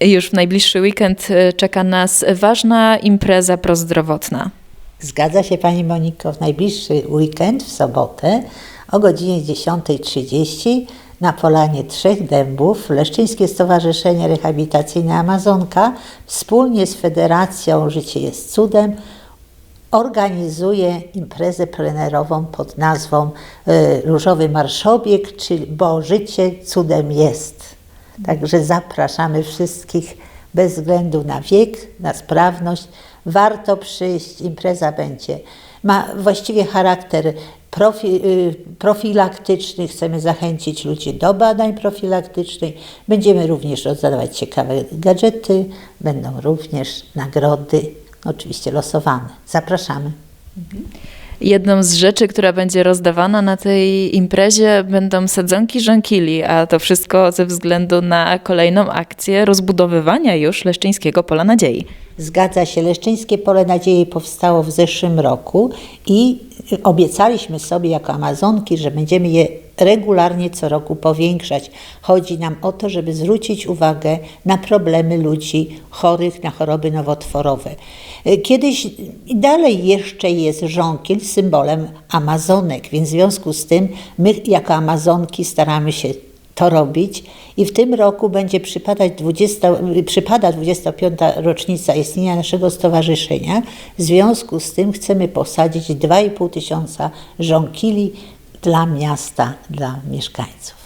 Już w najbliższy weekend e, czeka nas ważna impreza prozdrowotna. Zgadza się Pani Moniko, w najbliższy weekend, w sobotę o godzinie 10.30 na Polanie Trzech Dębów Leszczyńskie Stowarzyszenie Rehabilitacyjne Amazonka wspólnie z Federacją Życie jest Cudem organizuje imprezę plenerową pod nazwą y, Różowy Marszobieg, czyli Bo Życie Cudem jest. Także zapraszamy wszystkich bez względu na wiek, na sprawność. Warto przyjść, impreza będzie. Ma właściwie charakter profi, y, profilaktyczny. Chcemy zachęcić ludzi do badań profilaktycznych. Będziemy również rozdawać ciekawe gadżety, będą również nagrody, oczywiście losowane. Zapraszamy. Jedną z rzeczy, która będzie rozdawana na tej imprezie będą sadzonki żonkili, a to wszystko ze względu na kolejną akcję rozbudowywania już Leszczyńskiego Pola Nadziei. Zgadza się, Leszczyńskie Pole Nadziei powstało w zeszłym roku i obiecaliśmy sobie jako Amazonki, że będziemy je regularnie co roku powiększać. Chodzi nam o to, żeby zwrócić uwagę na problemy ludzi chorych na choroby nowotworowe. Kiedyś i dalej jeszcze jest żonkil symbolem Amazonek, więc w związku z tym my jako Amazonki staramy się to robić i w tym roku będzie przypadać 20, przypada 25. rocznica istnienia naszego stowarzyszenia. W związku z tym chcemy posadzić 2,5 tysiąca żonkili dla miasta, dla mieszkańców.